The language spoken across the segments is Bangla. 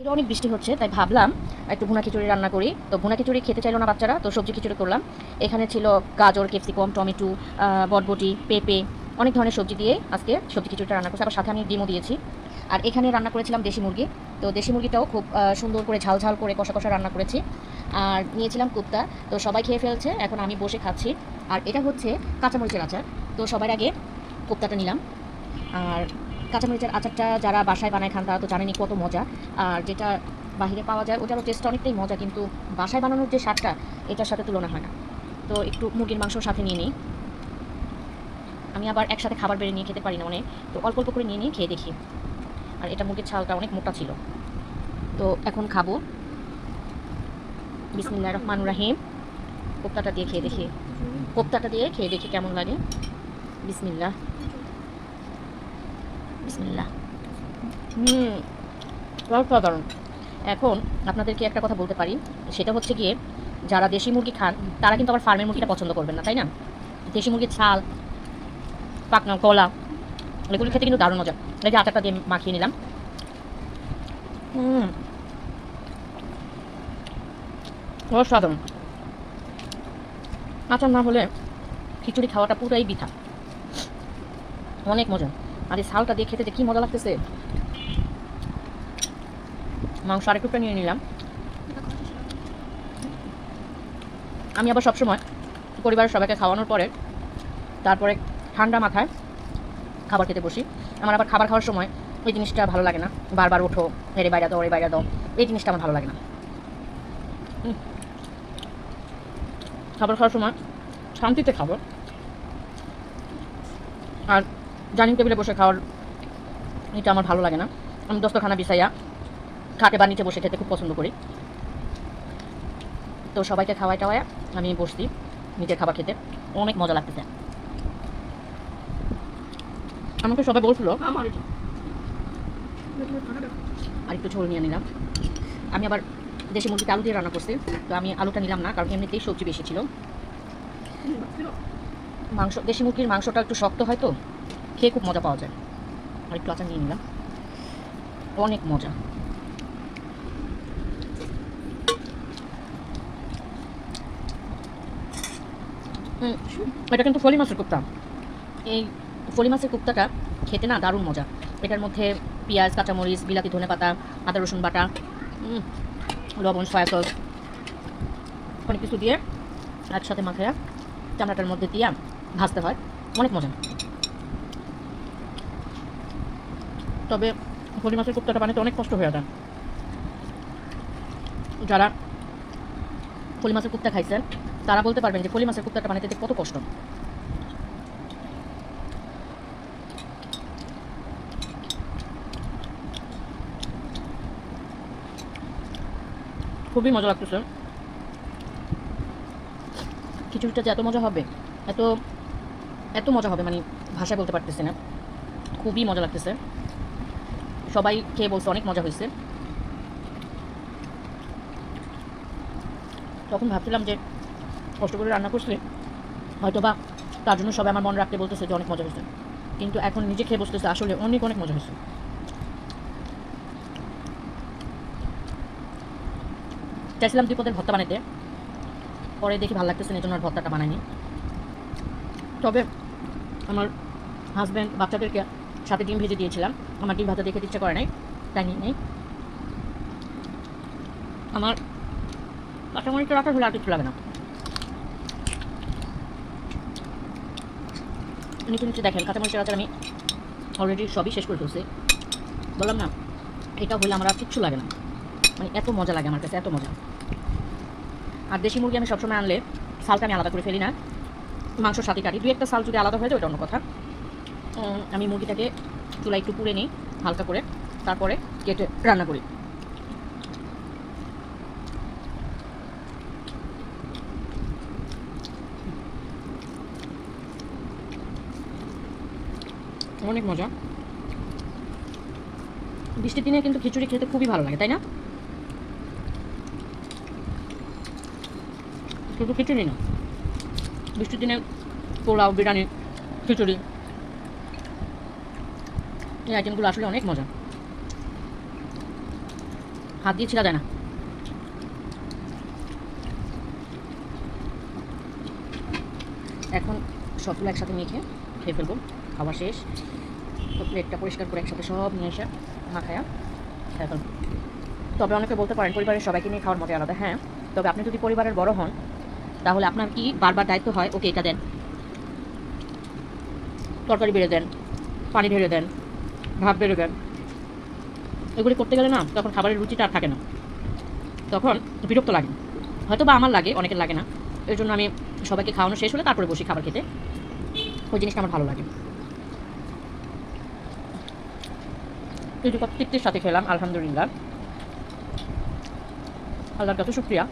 এটা অনেক বৃষ্টি হচ্ছে, তাই ভাবলাম একটু ভুনা খিচুড়ি রান্না করি। তো ভুনা খিচুড়ি খেতে চাইলো না বাচ্চারা, তো সবজি খিচুড়ি করলাম। এখানে ছিল গাজর ক্যাপসিকাম টমেটো বটবটি, পেঁপে, অনেক ধরনের সবজি দিয়ে আজকে সবজি খিচুড়িটা রান্না করছি। আবার সাথে আমি ডিমও দিয়েছি। আর এখানে রান্না করেছিলাম দেশি মুরগি। তো দেশি মুরগিটাও খুব সুন্দর করে ঝাল ঝাল করে কষা কষা রান্না করেছি। আর নিয়েছিলাম কুপ্তা। তো সবাই খেয়ে ফেলছে, এখন আমি বসে খাচ্ছি। আর এটা হচ্ছে কাঁচামরিচের আচার। তো সবার আগে কুপ্তাটা নিলাম। আর কাঁচামরিচের আচারটা যারা বাসায় বানায় খান, তারা তো জানেনই কত মজা। আর যেটা বাহিরে পাওয়া যায়, ওটারও টেস্ট অনেকটাই মজা, কিন্তু বাসায় বানানোর যে স্বাদটা, এটার সাথে তুলনা হয় না। তো একটু মুরগির মাংস সাথে নিয়ে নিই। আমি আবার একসাথে খাবার বেড়ে নিয়ে খেতে পারি না অনেক তো অল্প অল্প করে নিয়ে নিয়ে খেয়ে দেখি। আর এটা মুরগির ছালটা অনেক মোটা ছিল। তো এখন খাব। বিসমিল্লাহ রহমান রাহিম। কোপ্তাটা দিয়ে খেয়ে দেখি। কোপ্তাটা দিয়ে খেয়ে দেখি কেমন লাগে। বিসমিল্লাহ। বিসমিল্লাহ। হুম, অসাধারণ। এখন আপনাদেরকে একটা কথা বলতে পারি, সেটা হচ্ছে গিয়ে যারা দেশি মুরগি খান, তারা কিন্তু আবার ফার্মের মুরগিটা পছন্দ করবেন না, তাই না? দেশি মুরগির ছাল, পাকনা কলা এগুলি খেতে কিন্তু দারুণ মজা। এই যে দিয়ে মাখিয়ে নিলাম। হুম, অসাধারণ। আচার না হলে খিচুড়ি খাওয়াটা পুরাই বৃথা। অনেক মজা। আর এই শালটা দিয়ে খেতে যে কি মজা লাগতেছে। মাংস আর আরেকটুটা নিয়ে নিলাম। আমি আবার সবসময় পরিবারের সবাইকে খাওয়ানোর পরে, তারপরে ঠান্ডা মাথায় খাবার খেতে বসি। আমার আবার খাবার খাওয়ার সময় এই জিনিসটা ভালো লাগে না। বারবার ওঠো, এরে বাইরে দাও এরে বাইরে দাও, এই জিনিসটা আমার ভালো লাগে না। খাবার খাওয়ার সময় শান্তিতে খাব। আর ডাইনিং টেবিলে বসে খাওয়ার এটা আমার ভালো লাগে না। আমি দস্তখানা বিছাইয়া খাটে বা নিচে বসে খেতে খুব পছন্দ করি। তো সবাইকে খাওয়াই টাওয়ায় আমি বসছি নিজের খাবার খেতে। অনেক মজা লাগতেছে। আমাকে সবাই বলছিল আর একটু ঝোল নিয়ে নিলাম। আমি আবার দেশি মুরগিতে আলু দিয়ে রান্না করছি। তো আমি আলুটা নিলাম না, কারণ এমনিতেই সবজি বেশি ছিল। মাংস, দেশি মুরগির মাংসটা একটু শক্ত হয় তো খেয়ে খুব মজা পাওয়া যায়। আর একটু আচার নিয়ে নিলাম। অনেক মজা। এটা কিন্তু ফলি মাছের কুপ্তা। এই ফলি মাছের কুপ্তাটা খেতে না দারুণ মজা। এটার মধ্যে পেঁয়াজ, কাঁচামরিচ, বিলাতি, ধনে পাতা, আদা, রসুন বাটা লবণ, সয়া সস, অনেক কিছু দিয়ে একসাথে মাখায়া চামড়াটার মধ্যে দিয়ে ভাজতে হয়। অনেক মজা। তবে ফলি মাছের কুপ্তাটা বানাতে অনেক কষ্ট হয়ে যায়। যারা ফলি মাছের কুপ্তা খাইছেন তারা বলতে পারবেন যে ফলি মাছের কুপ্তাটা বানাতে কত কষ্ট। খুবই মজা লাগতেছে। খিচুড়িটা যে এত মজা হবে, এত এত মজা হবে মানে ভাষায় বলতে পারতেছি না। খুবই মজা লাগতেছে। সবাই খেয়ে বলছে, অনেক মজা হয়েছে। তখন ভাবছিলাম যে, কষ্ট করে রান্না করছিলে হয়তো বা তার জন্য সবাই আমার মনে রাখতে বলতেছে যে, অনেক মজা হয়েছে। কিন্তু এখন নিজে খেয়ে বসতেছে, আসলে অনেক অনেক মজা হয়েছে। চাইছিলাম বিপদের ভর্তা বানাইতে। পরে দেখি ভালো লাগতেছে এই জন্য আর ভর্তাটা বানাইনি। তবে আমার হাজব্যান্ড বাচ্চাদেরকে সাথে ডিম ভেজে দিয়েছিলাম। আমার ডিম ভাজা দেখে ইচ্ছা করে নাই তাই নিয়ে নেই। আমার কাঁচামরিচের রাখা হলে আর কিছু লাগে না। নিচে নিচে দেখেন, কাঁচামরিচের আচার আমি অলরেডি সবই শেষ করে ফেলছি। বললাম না, এটা হলে আমার আর কিচ্ছু লাগে না। মানে এত মজা লাগে আমার কাছে, এত মজা। আর দেশি মুরগি আমি সবসময় আনলে, সালটা আমি আলাদা করে ফেলি না। মাংস সাথে কাটি। দুই একটা সাল যদি আলাদা হয়ে যায় ওটা অন্য কথা। আমি মুরগিটাকে চুলা একটু পুড়ে নিই, হালকা করে। তারপরে কেটে রান্না করি। অনেক মজা। বৃষ্টির দিনে কিন্তু খিচুড়ি খেতে খুবই ভালো লাগে, তাই না? শুধু খিচুড়ি না, বৃষ্টির দিনে পোলাও, বিরিয়ানি, খিচুড়ি। এই আইটেমগুলো আসলে অনেক মজা। হাত দিয়ে ছিলা যায় না। এখন সবগুলো একসাথে মেখে খেয়ে ফেলব। খাওয়া শেষ। তো প্লেটটা পরিষ্কার করে একসাথে সব নিয়ে এসে মাখায়া খেয়ে ফেলব। তবে অনেকে বলতে পারেন, পরিবারের সবাইকে নিয়ে খাওয়ার মতো আলাদা হ্যাঁ। তবে আপনি যদি পরিবারের বড় হন, তাহলে আপনার কি বারবার দায়িত্ব হয়? ওকে, এটা দেন। তরকারি বেড়ে দেন, পানি ঢেলে দেন। ভাত বেড়ে দেন। এগুলি করতে গেলে না তখন খাবারের রুচিটা আর থাকে না। তখন বিরক্ত লাগে। হয়তো বা আমার লাগে অনেকের লাগে না। এর জন্য আমি সবাইকে খাওয়ানো শেষ হলে তারপরে বসি খাবার খেতে। ওই জিনিসটা আমার ভালো লাগে। তৃপ্তির সাথে খেলাম আলহামদুলিল্লাহ। আল্লাহর কাছে শুক্রিয়া।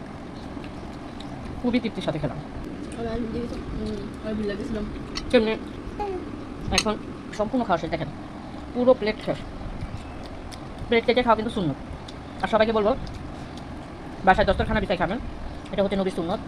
খুবই তৃপ্তির সাথে খেলাম। এখন সম্পূর্ণ খাওয়া শেষ দেখেন। পুরো প্লেট শেষ। প্লেট কেটে খাওয়া কিন্তু শূন্য আর সবাইকে বলব, বাসায় দস্তরখানা বিছাই খাবেন। এটা হচ্ছে নবী সুন্নত।